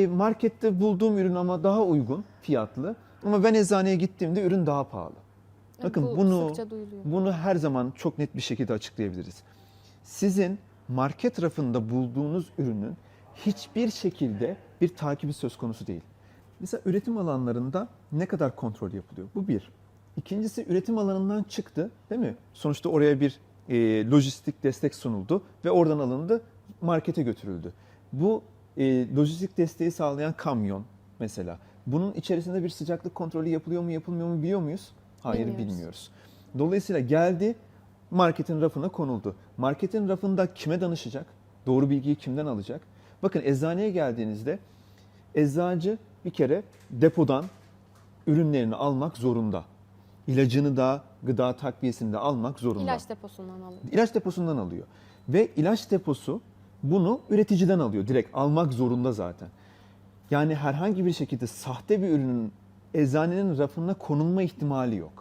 E, Markette bulduğum ürün ama daha uygun fiyatlı. Ama ben eczaneye gittiğimde ürün daha pahalı. Bakın Bu bunu bunu her zaman çok net bir şekilde açıklayabiliriz. Sizin market rafında bulduğunuz ürünün hiçbir şekilde bir takibi söz konusu değil. Mesela üretim alanlarında ne kadar kontrol yapılıyor? Bu bir. İkincisi üretim alanından çıktı değil mi? Sonuçta oraya bir e, lojistik destek sunuldu ve oradan alındı markete götürüldü. Bu e, lojistik desteği sağlayan kamyon mesela. Bunun içerisinde bir sıcaklık kontrolü yapılıyor mu yapılmıyor mu biliyor muyuz? Hayır Bilmiyoruz. bilmiyoruz. Dolayısıyla geldi marketin rafına konuldu. Marketin rafında kime danışacak? Doğru bilgiyi kimden alacak? Bakın eczaneye geldiğinizde eczacı bir kere depodan ürünlerini almak zorunda. İlacını da gıda takviyesini de almak zorunda. İlaç deposundan alın. İlaç deposundan alıyor. Ve ilaç deposu bunu üreticiden alıyor. Direkt almak zorunda zaten. Yani herhangi bir şekilde sahte bir ürünün eczanenin rafına konulma ihtimali yok.